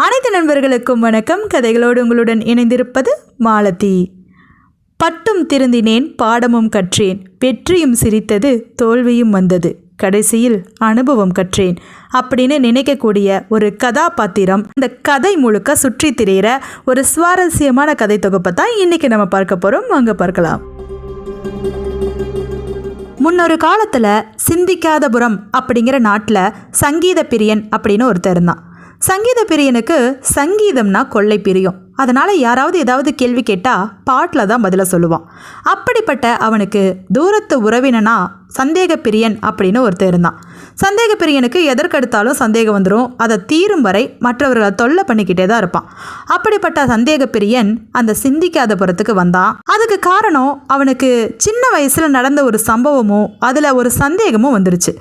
அனைத்து நண்பர்களுக்கும் வணக்கம். கதைகளோடு உங்களுடன் இணைந்திருப்பது மாலதி. பட்டும் திருந்தினேன் பாடமும் கற்றேன். வெற்றியும் சிரித்தது தோல்வியும் வந்தது. கடைசியில் அனுபவம் கற்றேன். அப்படின்னு நினைக்கக்கூடிய ஒரு கதாபாத்திரம். இந்த கதை முழுக்க சுற்றி திரியிற ஒரு சுவாரஸ்யமான கதை தொகுப்பை தான் இன்னைக்கு நம்ம பார்க்க போகிறோம் வாங்க பார்க்கலாம். முன்னொரு காலத்தில் சிந்திக்காதபுரம் அப்படிங்கிற நாட்டில் சங்கீத பிரியன் அப்படின்னு ஒருத்தர் இருந்தான். சங்கீத பிரியனுக்கு சங்கீதம்னா கொள்ளை பிரியம் அதனால் யாராவது ஏதாவது கேள்வி கேட்டால் பாட்டில் தான் பதில சொல்லுவான். அப்படிப்பட்ட அவனுக்கு தூரத்து உறவினனா சந்தேக பிரியன் அப்படின்னு ஒருத்தர் இருந்தான். சந்தேக பிரியனுக்கு எதற்கெடுத்தாலும் சந்தேகம் வந்துடும் அதை தீரும் வரை மற்றவர்களை தொல்லை பண்ணிக்கிட்டே தான் இருப்பான். அப்படிப்பட்ட சந்தேக பிரியன் அந்த சிந்திக்காத புறத்துக்கு வந்தான். அதுக்கு காரணம் அவனுக்கு சின்ன வயசில் நடந்த ஒரு சம்பவமும் அதில் ஒரு சந்தேகமும் வந்துருச்சு.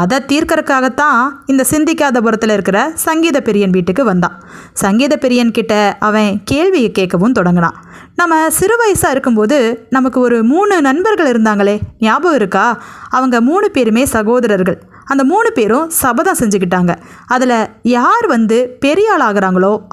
அதை தீர்க்கறதுக்காகத்தான் இந்த சிந்திக்காதபுரத்தில் இருக்கிற சங்கீத பெரியன் வீட்டுக்கு வந்தான். சங்கீத பெரியன் கிட்ட அவன் கேள்வியை கேட்கவும் தொடங்கினான். நம்ம சிறு வயசாக இருக்கும்போது நமக்கு ஒரு மூணு நண்பர்கள் இருந்தாங்களே ஞாபகம் இருக்கா? அவங்க மூணு பேருமே சகோதரர்கள். அந்த மூணு பேரும் சபதம் செஞ்சுக்கிட்டாங்க. அதில் யார் வந்து பெரிய ஆள்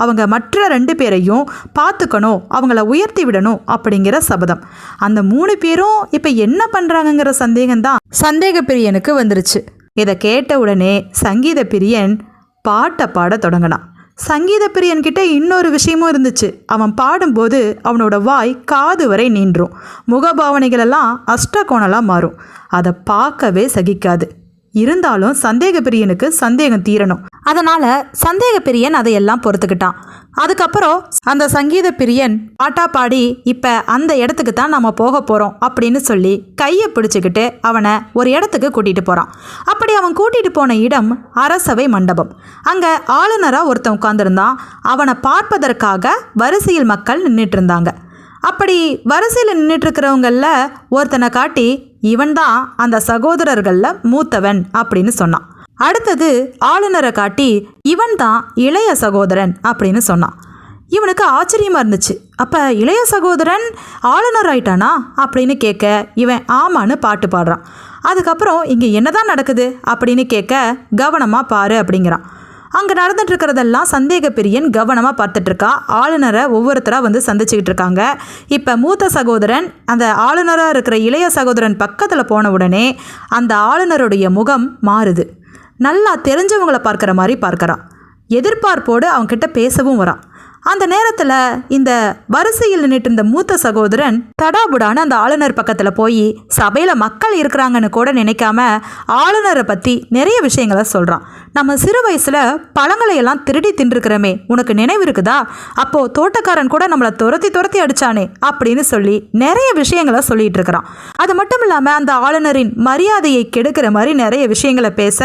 அவங்க மற்ற ரெண்டு பேரையும் பார்த்துக்கணும் அவங்கள உயர்த்தி விடணும் அப்படிங்கிற சபதம். அந்த மூணு பேரும் இப்போ என்ன பண்ணுறாங்கங்கிற சந்தேகம்தான் சந்தேக பிரியனுக்கு வந்துருச்சு. இதை கேட்ட உடனே சங்கீத பிரியன் பாட்டை பாட தொடங்கினான். சங்கீத பிரியன் கிட்ட இன்னொரு விஷயமும் இருந்துச்சு. அவன் பாடும்போது அவனோட வாய் காது வரை நின்றும். முகபாவனைகளெல்லாம் அஷ்டகோணலாக மாறும். அதை பார்க்கவே சகிக்காது. இருந்தாலும் சந்தேக பிரியனுக்கு சந்தேகம் தீரணும். அதனால் சந்தேக பிரியன் அதையெல்லாம் பொறுத்துக்கிட்டான். அதுக்கப்புறம் அந்த சங்கீத பிரியன் பாட்டா பாடி இப்போ அந்த இடத்துக்கு தான் நம்ம போக போகிறோம் அப்படின்னு சொல்லி கையை பிடிச்சிக்கிட்டு அவனை ஒரு இடத்துக்கு கூட்டிகிட்டு போகிறான் அப்படி அவன் கூட்டிகிட்டு போன இடம் அரசவை மண்டபம். அங்கே ஆளுநராக ஒருத்தன் உட்காந்துருந்தான் அவனை பார்ப்பதற்காக வரிசையில் மக்கள் நின்றுட்டு இருந்தாங்க. அப்படி வரிசையில் நின்றுட்டுருக்கிறவங்களில் ஒருத்தனை காட்டி இவன்தான் அந்த சகோதரர்களில் மூத்தவன் அப்படின்னு சொன்னான். அடுத்தது ஆளுநரை காட்டி இவன் தான் இளைய சகோதரன் அப்படின்னு சொன்னான். இவனுக்கு ஆச்சரியமாக இருந்துச்சு. அப்போ இளைய சகோதரன் ஆளுநர் ஆயிட்டானா அப்படின்னு கேட்க இவன் ஆமான்னு பாட்டு பாடுறான். அதுக்கப்புறம் இங்கே என்னதான் நடக்குது அப்படின்னு கேட்க கவனமாக பாரு அப்படிங்கிறான். அங்கே நடந்துட்டு இருக்கிறதெல்லாம் சந்தேக பிரியன் கவனமாக பார்த்துட்டு இருக்கா. ஆளுநரை ஒவ்வொருத்தராக வந்து சந்திச்சுக்கிட்டு இருக்காங்க. இப்போ மூத்த சகோதரன் அந்த ஆளுநராக இருக்கிற இளைய சகோதரன் பக்கத்தில் போன உடனே அந்த ஆளுநருடைய முகம் மாறுது. நல்லா தெரிஞ்சவங்கள பார்க்குற மாதிரி பார்க்கறான். எதிர்பார்ப்போடு அவன்கிட்ட பேசவும் வரான். அந்த நேரத்தில் இந்த வரிசையில் நின்றுட்டு இருந்த மூத்த சகோதரன் தடாபுடான அந்த ஆளுநர் பக்கத்தில் போய் சபையில் மக்கள் இருக்கிறாங்கன்னு கூட நினைக்காம ஆளுநரை பற்றி நிறைய விஷயங்களை சொல்கிறான் நம்ம சிறு வயசில் பழங்களை எல்லாம் திருடி தின்றுக்கிறோமே உனக்கு நினைவு இருக்குதா? அப்போது தோட்டக்காரன் கூட நம்மளை துரத்தி துரத்தி அடிச்சானே அப்படின்னு சொல்லி நிறைய விஷயங்களை சொல்லிட்டு இருக்கிறான் அது மட்டும் இல்லாமல் அந்த ஆளுநரின் மரியாதையை கெடுக்கிற மாதிரி நிறைய விஷயங்களை பேச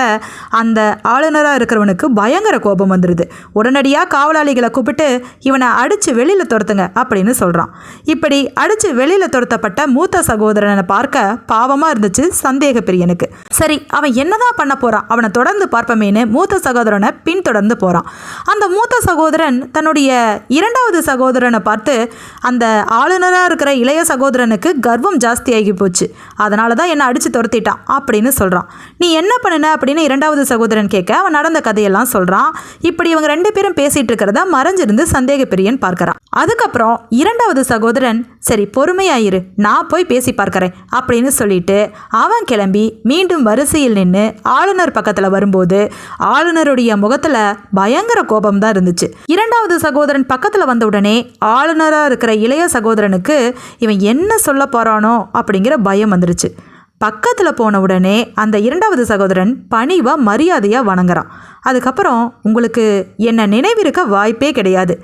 அந்த ஆளுநராக இருக்கிறவனுக்கு பயங்கர கோபம் வந்துடுது உடனடியாக காவலாளிகளை கூப்பிட்டு இவனை அடித்து வெளியில் துரத்துங்க அப்படின்னு சொல்கிறான் இப்படி அடித்து வெளியில் துரத்தப்பட்ட மூத்த சகோதரனை பார்க்க பாவமாக இருந்துச்சு சந்தேக பிரியனுக்கு சரி அவன் என்னதான் பண்ண போகிறான் அவனை தொடர்ந்து அப்படின்னு மூத்த சகோதரனை பின்தொடர்ந்து போகிறான் அந்த மூத்த சகோதரன் தன்னுடைய இரண்டாவது சகோதரனை பார்த்து அந்த ஆளுநராக இருக்கிற இளைய சகோதரனுக்கு கர்வம் ஜாஸ்தியாகி போச்சு. அதனால தான் என்னை அடித்து துரத்திட்டான் அப்படின்னு சொல்கிறான் நீ என்ன பண்ணுன அப்படின்னு இரண்டாவது சகோதரன் கேட்க அவன் நடந்த கதையெல்லாம் சொல்கிறான் இப்படி இவங்க ரெண்டு பேரும் பேசிகிட்டு இருக்கிறத மறைஞ்சிருந்து சந்தேக பிரியன் பார்க்கறான். அதுக்கப்புறம் இரண்டாவது சகோதரன் சரி பொறுமையாயிரு நான் போய் பேசி பார்க்குறேன் அப்படின்னு சொல்லிட்டு அவன் கிளம்பி மீண்டும் வரிசையில் நின்று ஆளுநர் பக்கத்தில் வரும்போது ஆளுநருடைய முகத்தில் பயங்கர கோபம் தான் இருந்துச்சு. இரண்டாவது சகோதரன் பக்கத்தில் வந்த உடனே ஆளுநராக இருக்கிற இளைய சகோதரனுக்கு இவன் என்ன சொல்ல போகிறானோ அப்படிங்கிற பயம் வந்துருச்சு. பக்கத்தில் போன உடனே அந்த இரண்டாவது சகோதரன் பணிவாக மரியாதையாக வணங்குறான். அதுக்கப்புறம் உங்களுக்கு என்ன நினைவிருக்க வாய்ப்பே கிடையாது.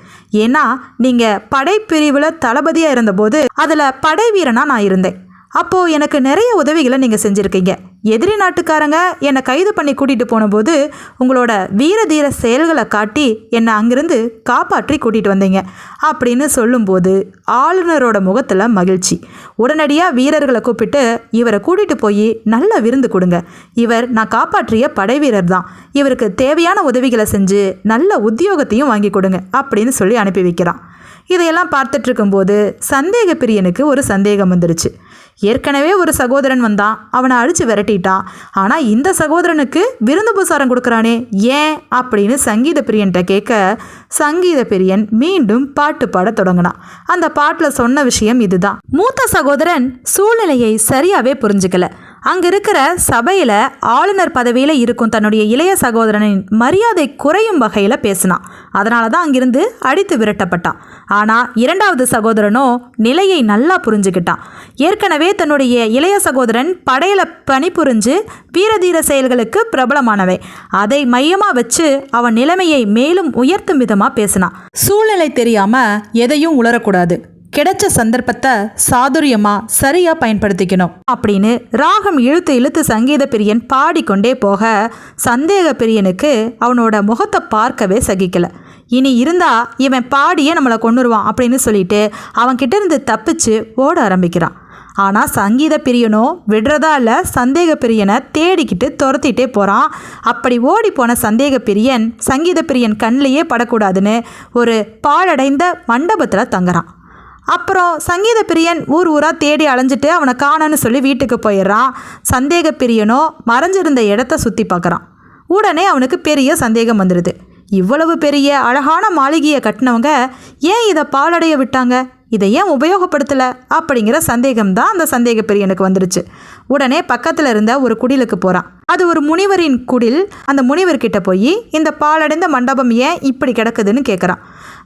ஏன்னா நீங்கள் படைப்பிரிவில் தளபதியாக இருந்தபோது அதில் படை வீரனாக நான் இருந்தேன். அப்போது எனக்கு நிறைய உதவிகளை நீங்கள் செஞ்சுருக்கீங்க. எதிரி நாட்டுக்காரங்க என்னை கைது பண்ணி கூட்டிகிட்டு போனபோது உங்களோட வீர தீர செயல்களை காட்டி என்னை அங்கிருந்து காப்பாற்றி கூட்டிகிட்டு வந்தீங்க அப்படின்னு சொல்லும்போது ஆளுநரோட முகத்தில் மகிழ்ச்சி. உடனடியாக வீரர்களை கூப்பிட்டு இவரை கூட்டிகிட்டு போய் நல்ல விருந்து கொடுங்க. இவர் நான் காப்பாற்றிய படை வீரர் தான். இவருக்கு தேவையான உதவிகளை செஞ்சு நல்ல உத்தியோகத்தையும் வாங்கி கொடுங்க அப்படின்னு சொல்லி அனுப்பி வைக்கிறான். இதையெல்லாம் பார்த்துட்ருக்கும்போது சந்தேக பிரியனுக்கு ஒரு சந்தேகம் வந்துடுச்சு ஏற்கனவே ஒரு சகோதரன் வந்தான். அவனை அடித்து விரட்டிட்டான் ஆனால் இந்த சகோதரனுக்கு விருந்து புசாரம் கொடுக்குறானே. ஏன்? அப்படின்னு சங்கீத பிரியன்ட்ட கேட்க சங்கீத பிரியன் மீண்டும் பாட்டு பாட தொடங்கினான். அந்த பாட்டில் சொன்ன விஷயம் இதுதான். மூத்த சகோதரன் சூழ்நிலையை சரியாகவே புரிஞ்சுக்கல. அங்கே இருக்கிற சபையில் ஆளுநர் பதவியில் இருக்கும் தன்னுடைய இளைய சகோதரனின் மரியாதை குறையும் வகையில் பேசினான் அதனால தான் அங்கிருந்து அடித்து விரட்டப்பட்டான். ஆனால் இரண்டாவது சகோதரனோ நிலையை நல்லா புரிஞ்சுக்கிட்டான். ஏற்கனவே தன்னுடைய இளைய சகோதரன் படையில் பணிபுரிஞ்சு வீரதீர செயல்களுக்கு பிரபலமானவை அதை மையமாக வச்சு அவன் நிலைமையை மேலும் உயர்த்தும் விதமாக பேசினான். சூழ்நிலை தெரியாமல் எதையும் உளரக்கூடாது கிடைச்ச சந்தர்ப்பத்தை சாதுரியமா சரியா பயன்படுத்திக்கணும். அப்படின்னு ராகம் இழுத்து இழுத்து சங்கீத பிரியன் பாடிக்கொண்டே போக சந்தேக பிரியனுக்கு அவனோட முகத்தை பார்க்கவே சகிக்கல. இனி இருந்தா இவன் பாடியே நம்மளை கொண்டுருவான் அப்படின்னு சொல்லிட்டு அவன்கிட்ட இருந்து தப்பிச்சு ஓட ஆரம்பிக்கிறான். ஆனால் சங்கீத பிரியனோ விடுறதா இல்லை சந்தேக பிரியனை தேடிக்கிட்டு துரத்திட்டே போகிறான் அப்படி ஓடி போன சந்தேக பிரியன் சங்கீத பிரியன் கண்ணிலேயே படக்கூடாதுன்னு ஒரு பாழடைந்த மண்டபத்தில் தங்குறான். அப்புறம் சங்கீத பிரியன் ஊர் ஊராக தேடி அலைஞ்சிட்டு அவனை காணன்னு சொல்லி வீட்டுக்கு போயிடுறான். சந்தேக பிரியனோ மறைஞ்சிருந்த இடத்த சுற்றி பார்க்குறான். உடனே அவனுக்கு பெரிய சந்தேகம் வந்துடுது இவ்வளவு பெரிய அழகான மாளிகையை கட்டினவங்க ஏன் இதை பாலடைய விட்டாங்க? இதை ஏன் உபயோகப்படுத்தலை? அப்படிங்கிற சந்தேகம் தான் அந்த சந்தேக பெரியனுக்கு வந்துருச்சு. உடனே பக்கத்தில் இருந்த ஒரு குடிலுக்கு போகிறான் அது ஒரு முனிவரின் குடில். அந்த முனிவர்கிட்ட போய் இந்த பாலடைந்த மண்டபம் ஏன் இப்படி கிடக்குதுன்னு கேட்குறான்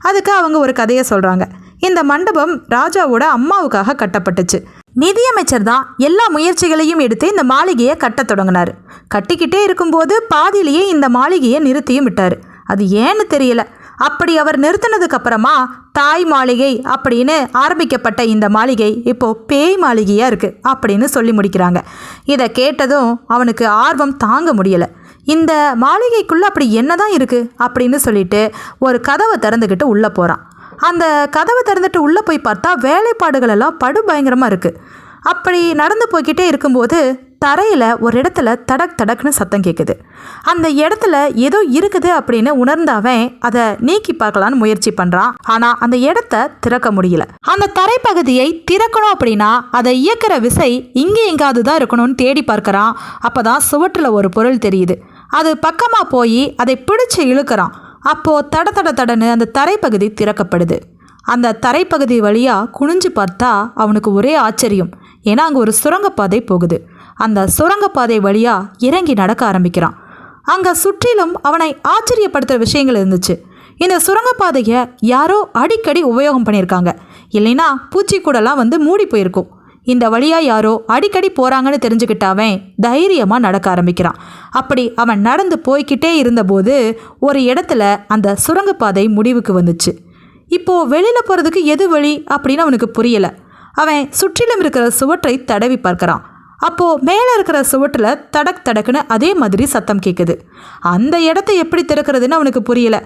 அதுக்கு அவங்க ஒரு கதையை சொல்கிறாங்க இந்த மண்டபம் ராஜாவோட அம்மாவுக்காக கட்டப்பட்டுச்சு. நிதியமைச்சர் தான் எல்லா முயற்சிகளையும் எடுத்து இந்த மாளிகையை கட்டத் தொடங்கினார். கட்டிக்கிட்டே இருக்கும்போது பாதியிலேயே இந்த மாளிகையை நிறுத்தியும் விட்டார். அது ஏன்னு தெரியல. அப்படி அவர் நிறுத்தினதுக்கு அப்புறமா தாய் மாளிகை அப்படின்னு ஆரம்பிக்கப்பட்ட இந்த மாளிகை இப்போ பேய் மாளிகையா இருக்கு அப்படின்னு சொல்லி முடிக்கிறாங்க. இதை கேட்டதும் அவனுக்கு ஆர்வம் தாங்க முடியல. இந்த மாளிகைக்குள்ள அப்படி என்னதான் இருக்கு அப்படின்னு சொல்லிட்டு ஒரு கதவை திறந்துக்கிட்டு உள்ள போறான். அந்த கதவை திறந்துட்டு உள்ளே போய் பார்த்தா வேலைப்பாடுகள் எல்லாம் படு பயங்கரமாக இருக்குது அப்படி நடந்து போய்கிட்டே இருக்கும்போது தரையில் ஒரு இடத்துல தடக் தடக்னு சத்தம் கேட்குது அந்த இடத்துல ஏதோ இருக்குது அப்படின்னு உணர்ந்தவன் அதை நீக்கி பார்க்கலான்னு முயற்சி பண்ணுறான் ஆனால் அந்த இடத்த திறக்க முடியல. அந்த தரைப்பகுதியை திறக்கணும் அப்படின்னா அதை இயக்கிற விசை இங்கே எங்காவது தான் இருக்கணும்னு தேடி பார்க்குறான். அப்போ தான் சுவற்றில் ஒரு பொருள் தெரியுது. அது பக்கமாக போய் அதை பிடிச்சு இழுக்கிறான். அப்போது தட தட தடன்னு அந்த தரைப்பகுதி திறக்கப்படுது. அந்த தரைப்பகுதி வழியாக குனிஞ்சு பார்த்தா அவனுக்கு ஒரே ஆச்சரியம். ஏன்னா அங்கே ஒரு சுரங்கப்பாதை போகுது. அந்த சுரங்கப்பாதை வழியாக இறங்கி நடக்க ஆரம்பிக்கிறான். அங்கே சுற்றிலும் அவனை ஆச்சரியப்படுத்துகிற விஷயங்கள் இருந்துச்சு. இந்த சுரங்கப்பாதையை யாரோ அடிக்கடி உபயோகம் பண்ணியிருக்காங்க. இல்லைன்னா பூச்சிக்கூடலாம் வந்து மூடி போயிருக்கும். இந்த வழியாக யாரோ அடிக்கடி போகிறாங்கன்னு தெரிஞ்சுக்கிட்ட அவன் தைரியமாக நடக்க ஆரம்பிக்கிறான். அப்படி அவன் நடந்து போய்கிட்டே இருந்தபோது ஒரு இடத்துல அந்த சுரங்கப்பாதை முடிவுக்கு வந்துச்சு. இப்போது வெளியில் போகிறதுக்கு எது வழி அப்படின்னு அவனுக்கு புரியலை. அவன் சுற்றிலும் இருக்கிற சுவற்றை தடவி பார்க்கிறான். அப்போது மேலே இருக்கிற சுவற்றில் தடக் தடக்குன்னு அதே மாதிரி சத்தம் கேட்குது அந்த இடத்த எப்படி திறக்கிறதுன்னு அவனுக்கு புரியல.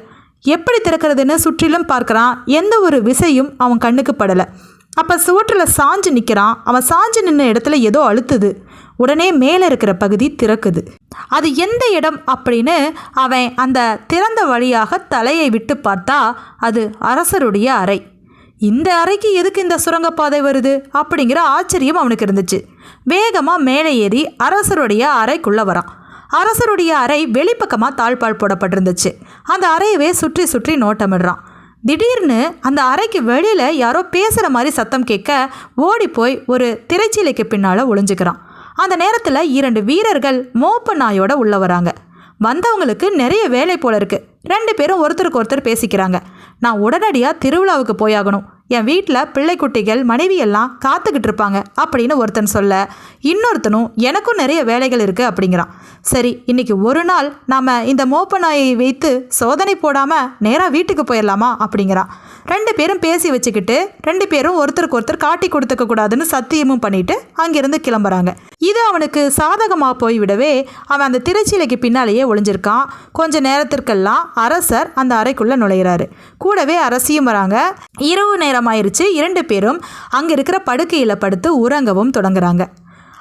எப்படி திறக்கிறதுன்னு சுற்றிலும் பார்க்கறான். எந்த ஒரு விசையும் அவன் கண்ணுக்கு படலை. அப்போ சுவற்றில் சாஞ்சு நிற்கிறான் அவன் சாஞ்சு நின்ன இடத்துல ஏதோ அழுத்துது. உடனே மேலே இருக்கிற பகுதி திறக்குது. அது எந்த இடம் அப்படின்னு அவன் அந்த திறந்த வழியாக தலையை விட்டு பார்த்தா அது அரசருடைய அறை. இந்த அறைக்கு எதுக்கு இந்த சுரங்கப்பாதை வருது? அப்படிங்கிற ஆச்சரியம் அவனுக்கு இருந்துச்சு. வேகமாக மேலே ஏறி அரசருடைய அறைக்குள்ளே வரான். அரசருடைய அறை வெளிப்பக்கமாக தாழ்பால் போடப்பட்டிருந்துச்சு. அந்த அறையவே சுற்றி சுற்றி நோட்டமிடுறான். திடீர்னு அந்த அறைக்கு வெளியில் யாரோ பேசுகிற மாதிரி சத்தம் கேட்க ஓடி போய் ஒரு திரைச்சீலைக்கு பின்னால் ஒளிஞ்சுக்கிறான். அந்த நேரத்தில் இரண்டு வீரர்கள் மோப்ப நாயோட உள்ள வராங்க. வந்தவங்களுக்கு நிறைய வேலை போல இருக்குது ரெண்டு பேரும் ஒருத்தருக்கு ஒருத்தர் பேசிக்கிறாங்க. நான் உடனடியாக திருவிழாவுக்கு போயாகணும். என் வீட்டில் பிள்ளைக்குட்டிகள் மனைவி எல்லாம் காத்துக்கிட்டு இருப்பாங்க அப்படின்னு ஒருத்தன் சொல்ல இன்னொருத்தனும் எனக்கும் நிறைய வேலைகள் இருக்குது அப்படிங்கிறான். சரி இன்னைக்கு ஒரு நாள் நாம் இந்த மோப்ப நாயை வைத்து சோதனை போடாமல் நேராக வீட்டுக்கு போயிடலாமா அப்படிங்கிறான். ரெண்டு பேரும் பேசி வச்சுக்கிட்டு ரெண்டு பேரும் ஒருத்தருக்கு ஒருத்தர் காட்டி கொடுத்துக்க கூடாதுன்னு சத்தியமும் பண்ணிட்டு அங்கிருந்து கிளம்புறாங்க. இது அவனுக்கு சாதகமாக போய்விடவே அவன் அந்த திரைச்சீலைக்கு பின்னாலேயே ஒளிஞ்சிருக்கான். கொஞ்ச நேரத்திற்கெல்லாம் அரசர் அந்த அறைக்குள்ளே நுழையிறாரு. கூடவே அரசியும் வராங்க. இரவு நேரம் நேரமாயிருச்சு. இரண்டு பேரும் அங்கே இருக்கிற படுக்கையில் படுத்து உறங்கவும் தொடங்குறாங்க.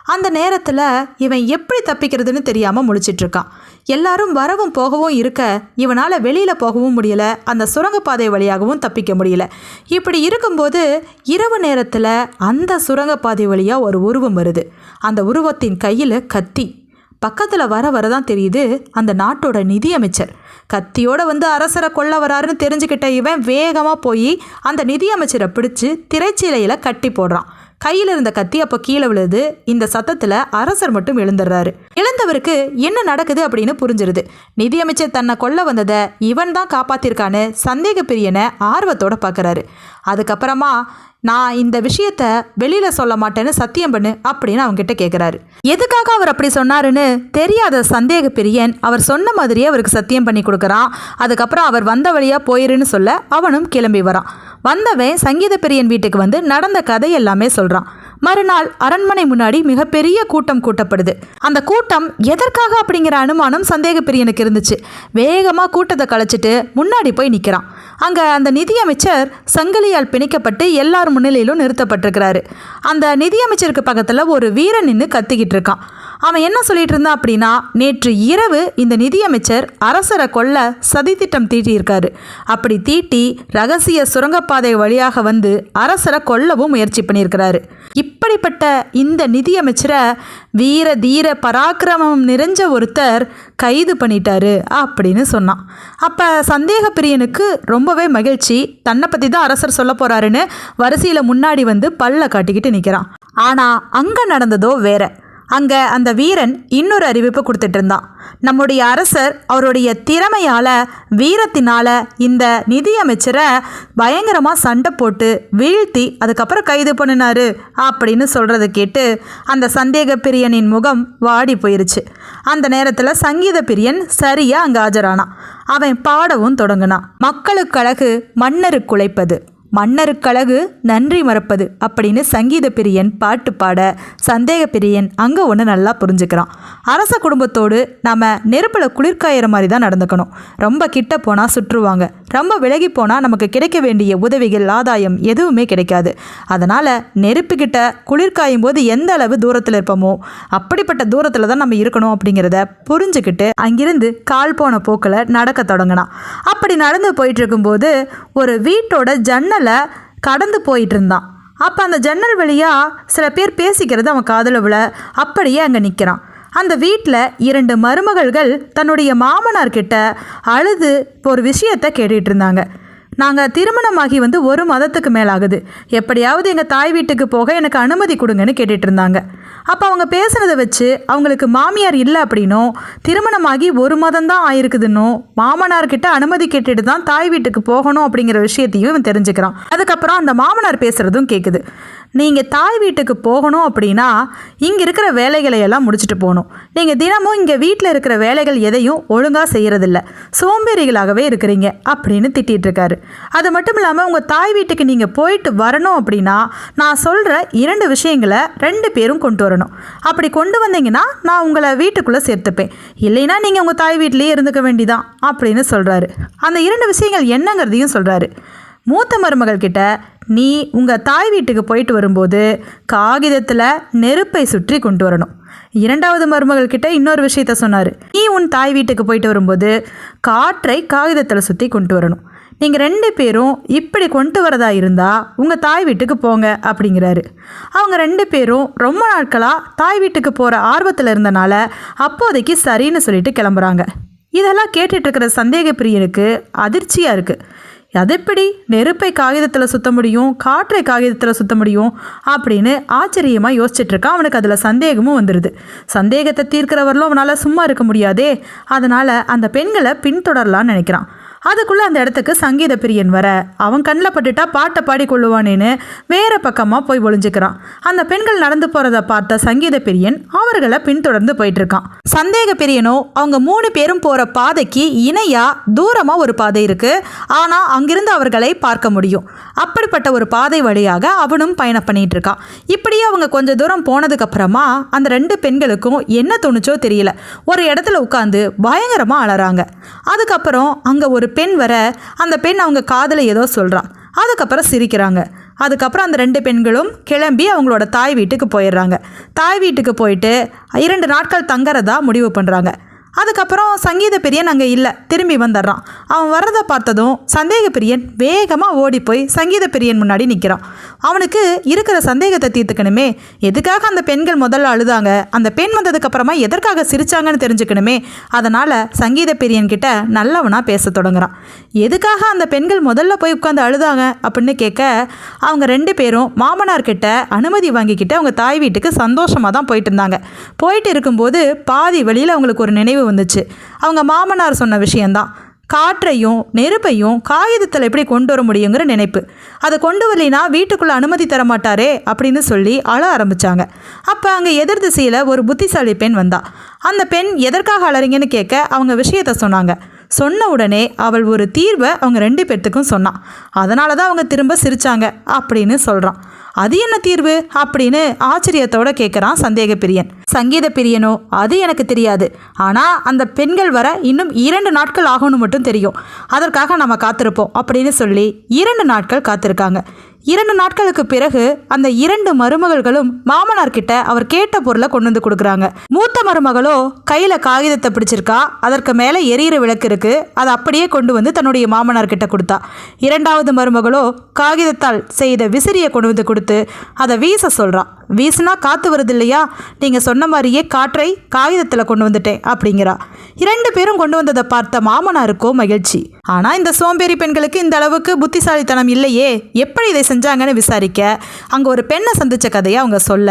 அந்த நேரத்தில் இவன் எப்படி தப்பிக்கிறதுன்னு தெரியாமல் முழிச்சிட்டு இருக்கான் எல்லாரும் வரவும் போகவும் இருக்க இவனால் வெளியில் போகவும் முடியல அந்த சுரங்கப்பாதை வழியாகவும் தப்பிக்க முடியல. இப்படி இருக்கும்போது இரவு நேரத்தில் அந்த சுரங்கப்பாதை வழியாக ஒரு உருவம் வருது. அந்த உருவத்தின் கையில் கத்தி. பக்கத்தில் வர வர தான் தெரியுது அந்த நாட்டோட நிதியமைச்சர். கத்தியோட வந்து அரசரை கொல்ல வராருன்னு தெரிஞ்சுக்கிட்ட இவன் வேகமாக போய் அந்த நிதியமைச்சரை பிடிச்சி திரைச்சீலையில் கட்டி போடுறான். கையில் இருந்த கத்தி அப்போ கீழே விழுது இந்த சத்தத்தில் அரசர் மட்டும் எழுந்துடுறாரு எழுந்தவருக்கு என்ன நடக்குது அப்படின்னு புரிஞ்சிருது. நிதியமைச்சர் தன்னை கொல்ல வந்ததை இவன் தான் காப்பாத்திருக்கான்னு சந்தேக பிரியனை ஆர்வத்தோட பார்க்குறாரு அதுக்கப்புறமா நான் இந்த விஷயத்த வெளியில சொல்ல மாட்டேன்னு சத்தியம் பண்ணு அப்படின்னு அவங்க கிட்ட கேட்குறாரு எதுக்காக அவர் அப்படி சொன்னாருன்னு தெரியாத சந்தேக பிரியன் அவர் சொன்ன மாதிரியே அவருக்கு சத்தியம் பண்ணி கொடுக்குறான். அதுக்கப்புறம் அவர் வந்த வழியாக போயிருன்னு சொல்ல அவனும் கிளம்பி வரான். வந்தவன் சங்கீத பிரியன் வீட்டுக்கு வந்து நடந்த கதை எல்லாமே சொல்கிறான் மறுநாள் அரண்மனை முன்னாடி மிகப்பெரிய கூட்டம் கூட்டப்படுது. அந்த கூட்டம் எதற்காக அப்படிங்கிற அனுமானம் சந்தேக பிரியனுக்கு இருந்துச்சு. வேகமாக கூட்டத்தை கலைச்சிட்டு முன்னாடி போய் நிற்கிறான் அங்கே அந்த நிதியமைச்சர் சங்கிலியால் பிணைக்கப்பட்டு எல்லார் முன்னிலையிலும் நிறுத்தப்பட்டிருக்கிறாரு. அந்த நிதியமைச்சருக்கு பக்கத்தில் ஒரு வீரன் நின்று கத்திக்கிட்டு இருக்கான். அவன் என்ன சொல்லிட்டு இருந்தான் அப்படின்னா நேற்று இரவு இந்த நிதியமைச்சர் அரசரை கொல்ல சதித்திட்டம் தீட்டியிருக்காரு. அப்படி தீட்டி ரகசிய சுரங்கப்பாதை வழியாக வந்து அரசரை கொல்லவும் முயற்சி பண்ணியிருக்கிறாரு. இப்படிப்பட்ட இந்த நிதியமைச்சரை வீர தீர பராக்கிரமம் நிறைஞ்ச ஒருத்தர் கைது பண்ணிட்டாரு அப்படின்னு சொன்னான். அப்போ சந்தேக பிரியனுக்கு ரொம்பவே மகிழ்ச்சி. தன்னை பற்றி தான் அரசர் சொல்ல போகிறாருன்னு வரிசையில் முன்னாடி வந்து பல்ல காட்டிக்கிட்டு நிற்கிறான் ஆனால் அங்கே நடந்ததோ வேற. அங்கே அந்த வீரன் இன்னொரு அறிவிப்பு கொடுத்துட்டு இருந்தான். நம்முடைய அரசர் அவருடைய திறமையால் வீரத்தினால் இந்த நிதியமைச்சரை பயங்கரமாக சண்டை போட்டு வீழ்த்தி அதுக்கப்புறம் கைது பண்ணினாரு அப்படின்னு சொல்கிறத கேட்டு அந்த சந்தேக பிரியனின் முகம் வாடி போயிருச்சு. அந்த நேரத்தில் சங்கீத பிரியன் சரியாக அங்கே ஆஜரானான். அவன் பாடவும் தொடங்கினான். மக்களுக்கழகு மன்னருக்குழைப்பது மன்னருக்கழகு நன்றி மறப்பது அப்படின்னு சங்கீத பிரியன் பாட்டு பாட சந்தேக பிரியன் அங்கே ஒன்று நல்லா புரிஞ்சுக்கிறான். அரச குடும்பத்தோடு நம்ம நெருப்பில் குளிர்காயிற மாதிரி தான் நடந்துக்கணும். ரொம்ப கிட்ட போனால் சுற்றுவாங்க. ரொம்ப விலகி போனால் நமக்கு கிடைக்க வேண்டிய உதவிகள் ஆதாயம் எதுவுமே கிடைக்காது. அதனால் நெருப்புக்கிட்ட குளிர்காயும் போது எந்த அளவு தூரத்தில் இருப்போமோ அப்படிப்பட்ட தூரத்தில் தான் நம்ம இருக்கணும் அப்படிங்கிறத புரிஞ்சுக்கிட்டு அங்கிருந்து கால் போன போக்கில் நடக்க தொடங்கினான். அப்படி நடந்து போயிட்டு இருக்கும்போது ஒரு வீட்டோட ஜன்னல் கடந்து போயிட்டு இருந்தான் அப்போ அந்த ஜன்னல் வழியாக சில பேர் பேசிக்கிறது அவன் காதில் விழ அப்படியே அங்கே நிற்கிறான் அந்த வீட்டில் இரண்டு மருமகள்கள் தன்னுடைய மாமனார் கிட்ட அழுது ஒரு விஷயத்தை கேட்டுட்டு இருந்தாங்க நாங்கள் திருமணமாகி வந்து ஒரு மதத்துக்கு மேலாகுது. எப்படியாவது எங்கள் தாய் வீட்டுக்கு போக எனக்கு அனுமதி கொடுங்கன்னு கேட்டுட்டு இருந்தாங்க அப்போ அவங்க பேசுனதை வச்சு அவங்களுக்கு மாமியார் இல்லை அப்படின்னும் திருமணமாகி ஒரு மாதம் தான் ஆயிருக்குதுன்னும் மாமனார்கிட்ட அனுமதி கேட்டுட்டு தான் தாய் வீட்டுக்கு போகணும் அப்படிங்கிற விஷயத்தையும் இவன் தெரிஞ்சுக்கிறான். அதுக்கப்புறம் அந்த மாமனார் பேசுகிறதும் கேட்குது நீங்கள் தாய் வீட்டுக்கு போகணும் அப்படின்னா இங்கே இருக்கிற வேலைகளை எல்லாம் முடிச்சுட்டு போகணும். நீங்கள் தினமும் இங்கே வீட்டில் இருக்கிற வேலைகள் எதையும் ஒழுங்காக செய்கிறதில்ல சோம்பேறிகளாகவே இருக்கிறீங்க அப்படின்னு திட்டிகிட்ருக்காரு அது மட்டும் இல்லாமல் உங்கள் தாய் வீட்டுக்கு நீங்கள் போயிட்டு வரணும் அப்படின்னா நான் சொல்கிற இரண்டு விஷயங்களை ரெண்டு பேரும் கொண்டு வரணும். அப்படி கொண்டு வந்தீங்கன்னா நான் உங்களை வீட்டுக்குள்ளே சேர்த்துப்பேன். இல்லைன்னா நீங்கள் உங்கள் தாய் வீட்டிலேயே இருந்துக்க வேண்டிதான் அப்படின்னு சொல்கிறாரு அந்த இரண்டு விஷயங்கள் என்னங்கிறதையும் சொல்கிறாரு மூத்த மருமகள் கிட்ட நீ உங்கள் தாய் வீட்டுக்கு போயிட்டு வரும்போது காகிதத்தில் நெருப்பை சுற்றி கொண்டு வரணும். இரண்டாவது மருமகள் கிட்ட இன்னொரு விஷயத்த சொன்னார். நீ உன் தாய் வீட்டுக்கு போயிட்டு வரும்போது காற்றை காகிதத்தில் சுற்றி கொண்டு வரணும். நீங்கள் ரெண்டு பேரும் இப்படி கொண்டு வரதா இருந்தால் உங்கள் தாய் வீட்டுக்கு போங்க அப்படிங்கிறாரு. அவங்க ரெண்டு பேரும் ரொம்ப நாட்களாக தாய் வீட்டுக்கு போகிற ஆர்வத்தில் இருந்தனால அப்போதைக்கு சரின்னு சொல்லிட்டு கிளம்புறாங்க. இதெல்லாம் கேட்டுட்ருக்கிற சந்தேக பிரியனுக்கு அதிர்ச்சியாக இருக்குது அது எப்படி நெருப்பை காகிதத்தில் சுத்த முடியும் காற்றை காகிதத்தில் சுத்த முடியும் அப்படின்னு ஆச்சரியமாக யோசிச்சிட்டுருக்கேன் அவனுக்கு அதில் சந்தேகமும் வந்துடுது சந்தேகத்தை தீர்க்கிறவர்களும் அவனால் சும்மா இருக்க முடியாதே. அதனால் அந்த பெண்களை பின்தொடரலான்னு நினைக்கிறான். அதுக்குள்ளே அந்த இடத்துக்கு சங்கீத பிரியன் வர. அவன் கண்ணில் பட்டுட்டா பாட்டை பாடி கொள்ளுவானேன்னு வேற பக்கமாக போய் ஒளிஞ்சுக்கிறான். அந்த பெண்கள் நடந்து போகிறத பார்த்த சங்கீத பிரியன் அவர்களை பின்தொடர்ந்து போயிட்டு இருக்கான் சந்தேக பிரியனோ அவங்க மூணு பேரும் போகிற பாதைக்கு இணையாக தூரமாக ஒரு பாதை இருக்குது ஆனால் அங்கிருந்து அவர்களை பார்க்க முடியும். அப்படிப்பட்ட ஒரு பாதை வழியாக அவனும் பயணம் பண்ணிட்டு இருக்கான். இப்படியே அவங்க கொஞ்சம் தூரம் போனதுக்கு அப்புறமா அந்த ரெண்டு பெண்களுக்கும் என்ன தோணுச்சோ தெரியல. ஒரு இடத்துல உட்காந்து பயங்கரமாக அலறாங்க. அதுக்கப்புறம் அங்கே ஒரு பெண் வர அந்த பெண் அவங்க காதில் ஏதோ சொல்கிறான் அதுக்கப்புறம் சிரிக்கிறாங்க. அதுக்கப்புறம் அந்த ரெண்டு பெண்களும் கிளம்பி அவங்களோட தாய் வீட்டுக்கு போயிடுறாங்க. தாய் வீட்டுக்கு போயிட்டு இரண்டு நாட்கள் தங்கறதா முடிவு பண்ணுறாங்க அதுக்கப்புறம் சங்கீத பிரியன் அங்கே இல்லை திரும்பி வந்துடுறான். அவன் வர்றதை பார்த்ததும் சந்தேக பிரியன் வேகமாக ஓடி போய் சங்கீத பிரியன் முன்னாடி நிற்கிறான் அவனுக்கு இருக்கிற சந்தேகத்தை தீர்த்துக்கணுமே. எதுக்காக அந்த பெண்கள் முதல்ல அழுதாங்க? அந்த பெண் வந்ததுக்கு அப்புறமா எதற்காக சிரிச்சாங்கன்னு தெரிஞ்சுக்கணுமே? அதனால் சங்கீத பிரியன் கிட்ட நல்லவனாக பேச தொடங்குறான். எதுக்காக அந்த பெண்கள் முதல்ல போய் உட்காந்து அழுதாங்க அப்படின்னு கேட்க அவங்க ரெண்டு பேரும் மாமனார் கிட்ட அனுமதி வாங்கிக்கிட்டு அவங்க தாய் வீட்டுக்கு சந்தோஷமாக தான் போயிட்டு இருந்தாங்க. போயிட்டு இருக்கும்போது பாதி வழியில் அவங்களுக்கு ஒரு நினைவு வந்துச்சு. அவங்க மாமனார் சொன்ன விஷயந்தான் காற்றையும் நெருப்பையும் காகிதத்தில் எப்படி கொண்டு வர முடியுங்கிற நினைப்பு. அதை கொண்டு வரலினா வீட்டுக்குள்ளே அனுமதி தர மாட்டாரே அப்படின்னு சொல்லி அழ ஆரம்பித்தாங்க அப்போ அங்கே எதிர் திசையில் ஒரு புத்திசாலி பெண் வந்தா. அந்த பெண் எதற்காக அழறிங்கன்னு கேட்க அவங்க விஷயத்த சொன்னாங்க. சொன்ன உடனே அவள் ஒரு தீர்வை அவங்க ரெண்டு பேர்த்துக்கும் சொன்னான் அதனால தான் அவங்க திரும்ப சிரித்தாங்க அப்படின்னு சொல்கிறான் அது என்ன தீர்வு? அப்படின்னு ஆச்சரியத்தோட கேட்குறான் சந்தேக பிரியன் சங்கீத பிரியனோ அது எனக்கு தெரியாது. ஆனால் அந்த பெண்கள் வர இன்னும் இரண்டு நாட்கள் ஆகும்னு மட்டும் தெரியும். அதற்காக நம்ம காத்திருப்போம் அப்படின்னு சொல்லி இரண்டு நாட்கள் காத்திருக்காங்க. இரண்டு நாட்களுக்கு பிறகு அந்த இரண்டு மருமகள்களும் மாமனார் கிட்ட அவர் கேட்ட பொருளை கொண்டு வந்து கொடுக்குறாங்க. மூத்த மருமகளோ கையில் காகிதத்தை பிடிச்சிருக்கா? அதற்கு மேலே எரியிற விளக்கு இருக்கு. அதை அப்படியே கொண்டு வந்து தன்னுடைய மாமனார் கிட்ட கொடுத்தா. இரண்டாவது மருமகளோ காகிதத்தால் செய்த விசிறியை கொண்டு வந்து கொடுத்து அதை வீச சொல்றான் வீசினா காத்து வருது இல்லையா நீங்கள் சொன்ன மாதிரியே காற்றை காகிதத்தில் கொண்டு வந்துட்டேன் அப்படிங்கிறா. இரண்டு பேரும் கொண்டு வந்ததை பார்த்த மாமனாருக்கோ மகிழ்ச்சி. ஆனால் இந்த சோம்பேறி பெண்களுக்கு இந்த அளவுக்கு புத்திசாலித்தனம் இல்லையே. எப்படி இதை செஞ்சாங்கன்னு விசாரிக்க? அங்கே ஒரு பெண்ணை சந்தித்த கதையை அவங்க சொல்ல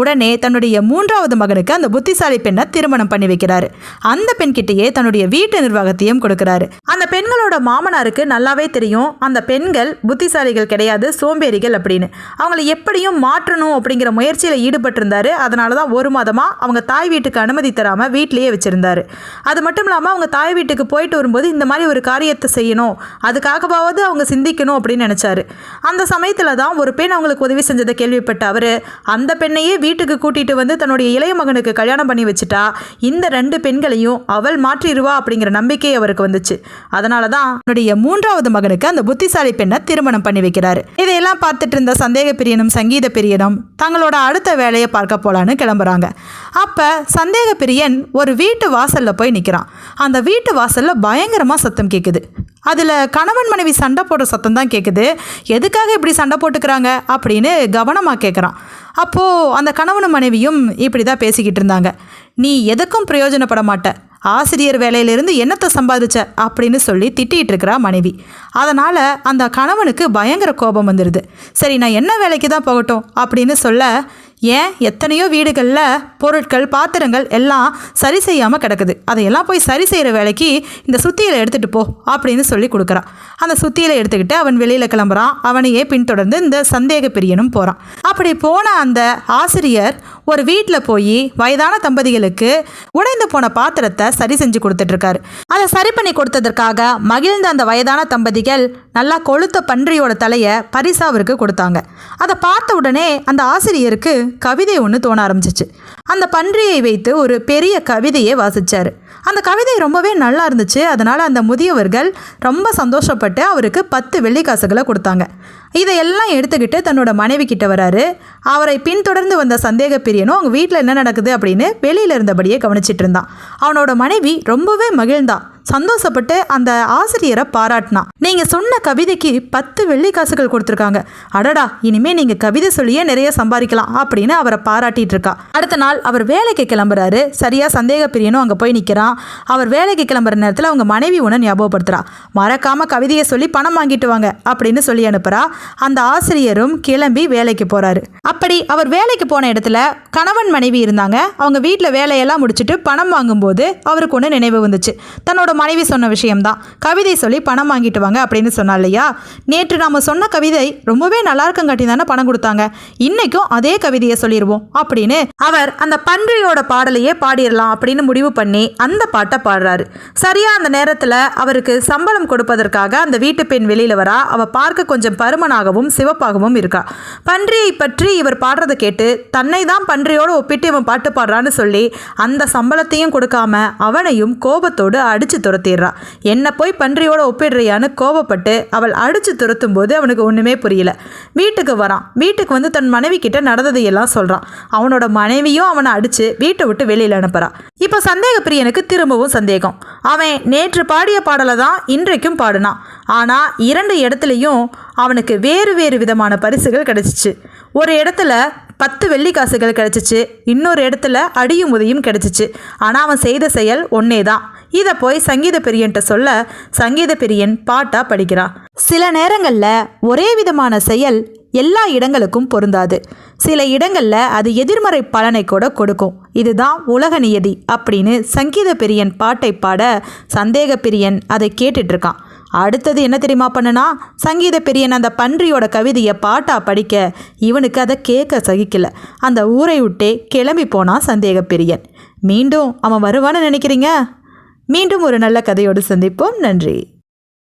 உடனே தன்னுடைய மூன்றாவது மகனுக்கு அந்த புத்திசாலி பெண்ணை திருமணம் பண்ணி வைக்கிறாரு. அந்த பெண்கிட்டயே தன்னுடைய வீட்டு நிர்வாகத்தையும் கொடுக்குறாரு. அந்த பெண்களோட மாமனாருக்கு நல்லாவே தெரியும் அந்த பெண்கள் புத்திசாலிகள் கிடையாது சோம்பேறிகள் அப்படின்னு. அவங்கள எப்படியும் மாற்றணும் அப்படிங்கிற முயற்சியில் ஈடுபட்டிருந்தாரு. அதனால தான் ஒரு மாதமாக அவங்க தாய் வீட்டுக்கு அனுமதி தராமல் வீட்டிலேயே வச்சுருந்தாரு. அது மட்டும் இல்லாமல் அவங்க தாய் வீட்டுக்கு போயிட்டு வரும்போது இந்த மாதிரி ஒரு காரியத்தை செய்யணும் அதுக்காகவாவது அவங்க சிந்திக்கணும் அப்படின்னு நினச்சாரு. அந்த சமயத்தில் தான் ஒரு பெண் அவங்களுக்கு உதவி செஞ்சதை கேள்விப்பட்ட அவர் அந்த பெண்ணையே வீட்டுக்கு கூட்டிட்டு வந்து தன்னுடைய இளைய மகனுக்கு கல்யாணம் பண்ணி வச்சுட்டா இந்த ரெண்டு பெண்களையும் அவள் மாற்றிடுவா அப்படிங்கிற நம்பிக்கை அவருக்கு வந்துச்சு. அதனால தான் தன்னுடைய மூன்றாவது மகனுக்கு அந்த புத்திசாலி பெண்ணை திருமணம் பண்ணி வைக்கிறாரு. இதையெல்லாம் பார்த்துட்டு இருந்த சந்தேக பிரியனும் சங்கீத பிரியனும் தங்களோட அடுத்த வேலையை பார்க்க போலான்னு கிளம்புறாங்க. அப்போ சந்தேக பிரியன் ஒரு வீட்டு வாசலில் போய் நிற்கிறான் அந்த வீட்டு வாசலில் பயங்கரமாக சத்தம் கேட்குது அதில் கணவன் மனைவி சண்டை போடுற சத்தம் தான் கேட்குது எதுக்காக இப்படி சண்டை போட்டுக்கிறாங்க அப்படின்னு கவனமாக கேட்குறான் அப்போது அந்த கணவனும் மனைவியும் இப்படி தான் பேசிக்கிட்டு இருந்தாங்க. நீ எதுக்கும் பிரயோஜனப்பட மாட்ட. ஆசிரியர் வேலையிலிருந்து என்னத்தை சம்பாதிச்ச? அப்படின்னு சொல்லி திட்டிகிட்டு இருக்கிறா மனைவி. அதனால் அந்த கணவனுக்கு பயங்கர கோபம் வந்துடுது சரி நான் என்ன வேலைக்கு தான் போகட்டும்? அப்படின்னு சொல்ல ஏன் எத்தனையோ வீடுகளில் பொருட்கள் பாத்திரங்கள் எல்லாம் சரி செய்யாமல் கிடக்குது. அதையெல்லாம் போய் சரி செய்கிற வேலைக்கு இந்த சுத்தியில் எடுத்துகிட்டு போ அப்படின்னு சொல்லி கொடுக்குறான் அந்த சுத்தியில் எடுத்துக்கிட்டு அவன் வெளியில் கிளம்புறான். அவனையே பின்தொடர்ந்து இந்த சந்தேக பிரியனும் போகிறான் அப்படி போன அந்த ஆசிரியர் ஒரு வீட்டில் போய் வயதான தம்பதிகளுக்கு உடைந்து போன பாத்திரத்தை சரி செஞ்சு கொடுத்துட்ருக்காரு. அதை சரி பண்ணி கொடுத்ததற்காக மகிழ்ந்த அந்த வயதான தம்பதிகள் நல்லா கொளுத்த பன்றியோட தலையை பரிசா அவருக்கு கொடுத்தாங்க. அதை பார்த்த உடனே அந்த ஆசிரியருக்கு கவிதை ஒன்று தோண ஆரம்பிச்சிச்சு. அந்த பன்றியை வைத்து ஒரு பெரிய கவிதையை வாசிச்சார். அந்த கவிதை ரொம்பவே நல்லா இருந்துச்சு. அதனால் அந்த முதியவர்கள் ரொம்ப சந்தோஷப்பட்டு அவருக்கு பத்து வெள்ளிக்காசுகளை கொடுத்தாங்க. இதையெல்லாம் எடுத்துக்கிட்டு தன்னோட மனைவி கிட்ட வராரு. அவரை பின்தொடர்ந்து வந்த சந்தேக பிரியனும் அவங்க வீட்டில் என்ன நடக்குது அப்படின்னு வெளியில் இருந்தபடியே கவனிச்சிட்டு இருந்தான். அவனோட மனைவி ரொம்பவே மகிழ்ந்தான் சந்தோஷப்பட்டு அந்த ஆசிரியரை பாராட்டினான் நீங்க சொன்ன கவிதைக்கு பத்து வெள்ளி காசுகள் கொடுத்துருக்காங்க. அடடா இனிமே நீங்க கவிதை சொல்லியே நிறைய சம்பாதிக்கலாம் அப்படின்னு அவரை பாராட்டிட்டு இருக்கா. அடுத்த நாள் அவர் வேலைக்கு கிளம்புறாரு. சரியா சந்தேக பிரியனும் அங்க போய் நிக்கிறான். அவர் வேலைக்கு கிளம்புற நேரத்தில் அவங்க மனைவி ஒன்று ஞாபகப்படுத்துறா. மறக்காம கவிதையை சொல்லி பணம் வாங்கிட்டு வாங்க அப்படின்னு சொல்லி அனுப்புறா. அந்த ஆசிரியரும் கிளம்பி வேலைக்கு போறாரு. அப்படி அவர் வேலைக்கு போன இடத்துல கணவன் மனைவி இருந்தாங்க. அவங்க வீட்டில் வேலையெல்லாம் முடிச்சுட்டு பணம் வாங்கும்போது அவருக்கு ஒன்று நினைவு வந்துச்சு. தன்னோட மனைவி சொன்ன விஷயம்தான். கவிதை சொல்லி பணம் வாங்கிட்டு வாங்க அப்படின்னு சொன்னா இல்லையா? நேற்று நாம சொன்ன கவிதை ரொம்பவே நல்லா இருக்கங்காட்டி தானே பணம் கொடுத்தாங்க. இன்னைக்கும் அதே கவிதையை சொல்லிடுவோம் அப்படின்னு அவர் அந்த பன்றியோட பாடலையே பாடிடலாம் அப்படின்னு முடிவு பண்ணி அந்த பாட்டை பாடுறாரு. சரியா அந்த நேரத்தில் அவருக்கு சம்பளம் கொடுப்பதற்காக அந்த வீட்டு பெண் வெளியில் வரா. அவ பார்க்க கொஞ்சம் பருமனாகவும் சிவப்பாகவும் இருக்கா. பன்றியை பற்றி இவர் பாடுறதை கேட்டு தன்னை தான் பன்றியோடு ஒப்பிட்டு இவன் பாட்டு பாடுறான்னு சொல்லி அந்த சம்பளத்தையும் கொடுக்காம அவனையும் கோபத்தோடு அடித்து துரத்திடுறா. என்ன போய் பன்றியோட ஒப்பிடுறியான்னு கோபப்பட்டு அவள் அடித்து துரத்தும் போது அவனுக்கு ஒன்றுமே புரியல. வீட்டுக்கு வரான். வீட்டுக்கு வந்து தன் மனைவி கிட்ட நடந்ததையெல்லாம் சொல்கிறான் அவனோட மனைவியும் அவனை அடித்து வீட்டை விட்டு வெளியில் அனுப்புகிறான் இப்போ சந்தேக பிரியனுக்கு திரும்பவும் சந்தேகம். அவன் நேற்று பாடிய பாடலை தான் இன்றைக்கும் பாடினான். ஆனால் இரண்டு இடத்துலையும் அவனுக்கு வேறு வேறு விதமான பரிசுகள் கிடச்சிச்சு. ஒரு இடத்துல பத்து வெள்ளி காசுகள் கிடச்சிச்சு இன்னொரு இடத்துல அடியும் உதையும் கிடச்சிச்சு. ஆனால் அவன் செய்த செயல் ஒன்னே தான் இதை போய் சங்கீத பிரியன்ட்ட சொல்ல சங்கீத பிரியன் பாட்டாக படிக்கிறான். சில நேரங்களில் ஒரே விதமான செயல் எல்லா இடங்களுக்கும் பொருந்தாது. சில இடங்களில் அது எதிர்மறை பலனை கூட கொடுக்கும். இதுதான் உலக நியதி அப்படின்னு சங்கீத பிரியன் பாட்டை பாட சந்தேக பிரியன் அதை கேட்டுட்ருக்கான் அடுத்தது என்ன தெரியுமா பண்ணுனா சங்கீத பெரியன் அந்த பன்றியோட கவிதையை பாட்டா படிக்க இவனுக்கு அதை கேட்க சகிக்கல. அந்த ஊரை விட்டே கிளம்பி போனான் சந்தேக பெரியன். மீண்டும் அவன் வருவான்னு நினைக்கிறீங்க? மீண்டும் ஒரு நல்ல கதையோடு சந்திப்போம். நன்றி.